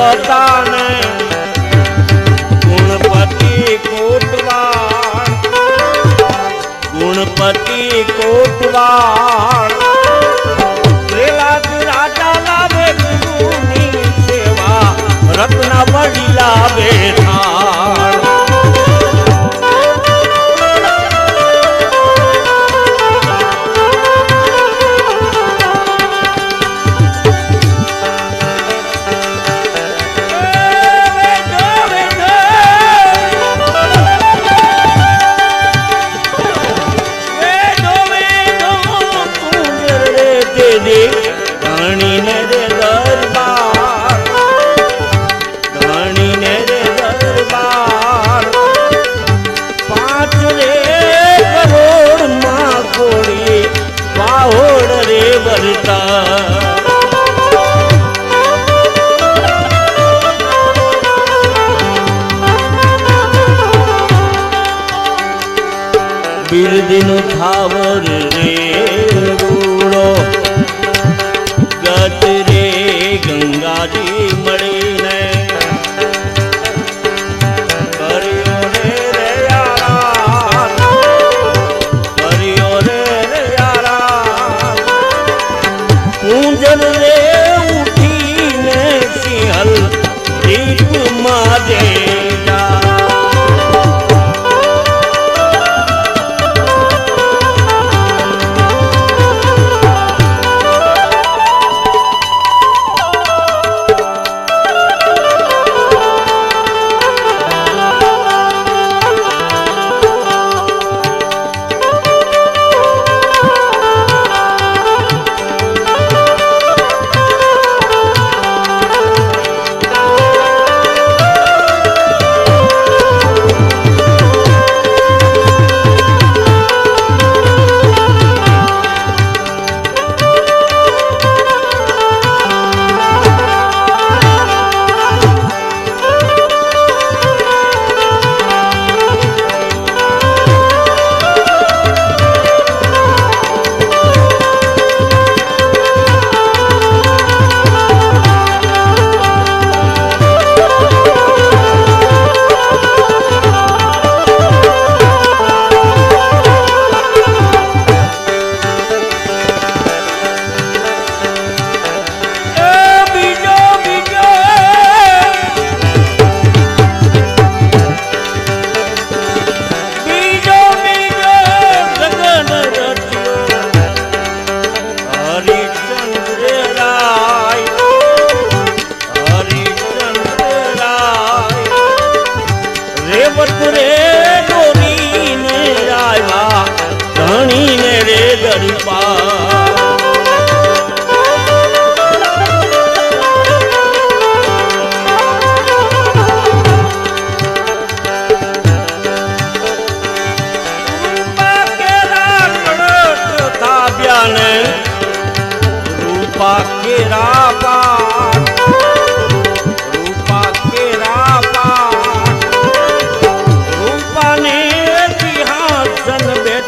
પંડિત હતા ને ગુણપતિ કોટવાળ ગુણપતિ કોટવાળ. રત્ન વડી લાવે થાળ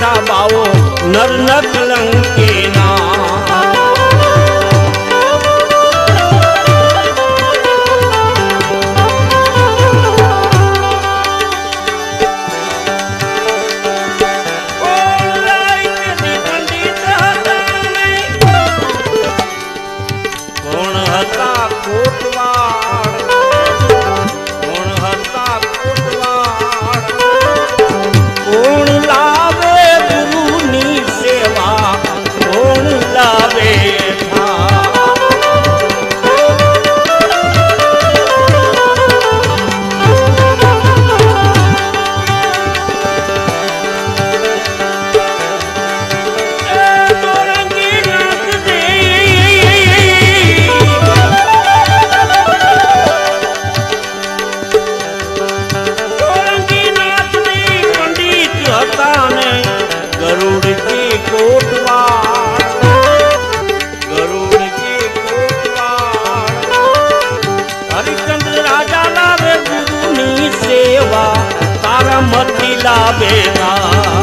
माता बाओ नर नकलंके ना મતી લાવે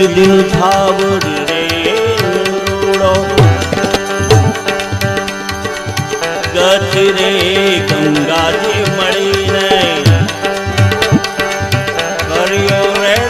ના બિરદિન થાવડ રે રૂડો. ગત રે ગંગાજી મળીને કર્યો રે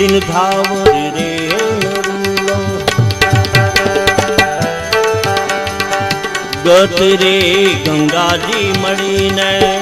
દિન ધાવર રે ગત રે ગંગાજી મળીને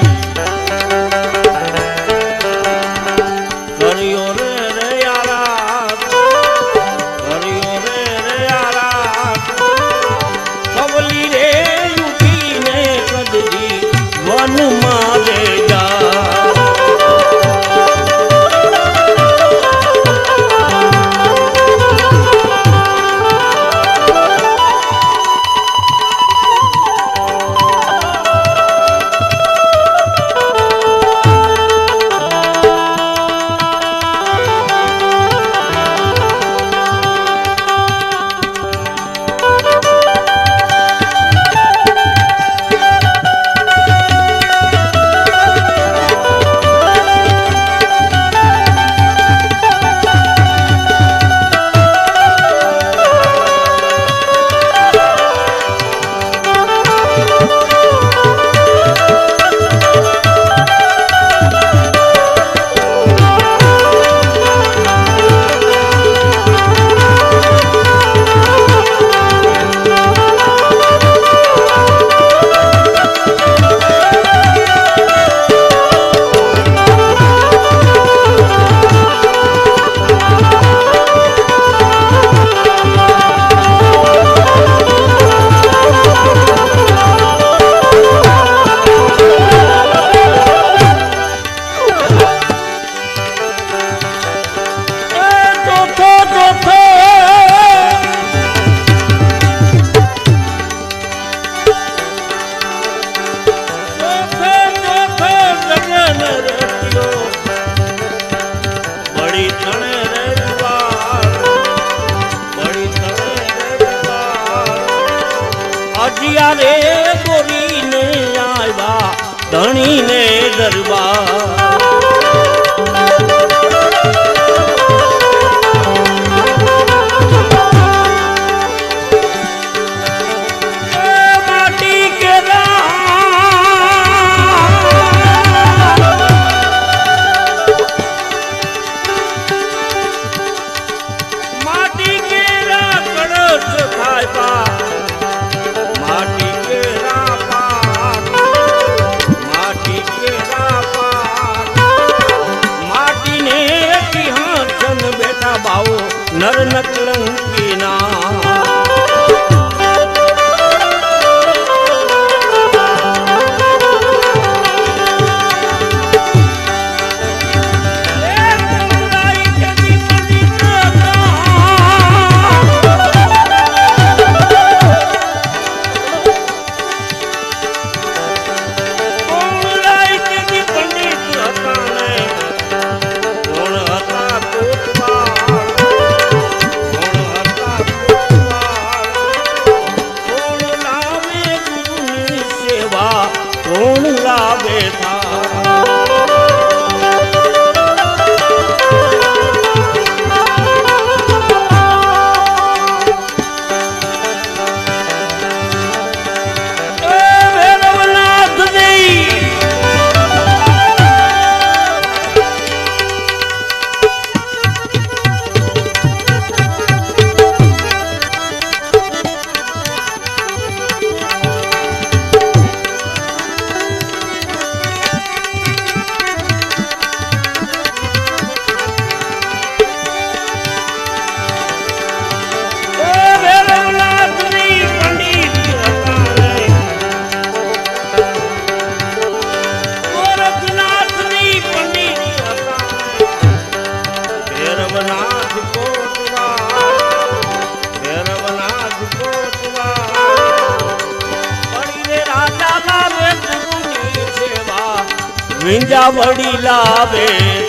વડીલાવે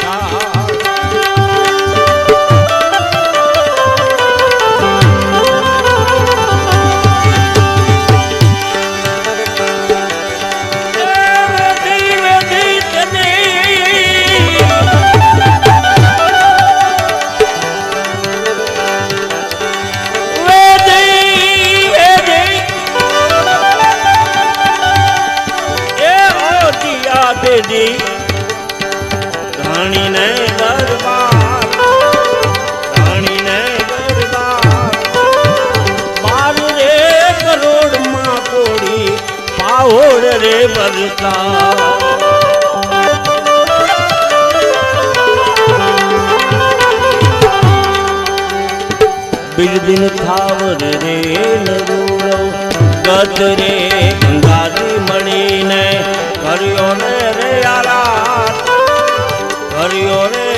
જગત રે ગાદી મળીને કર્યો રે રે આરા કર્યો રે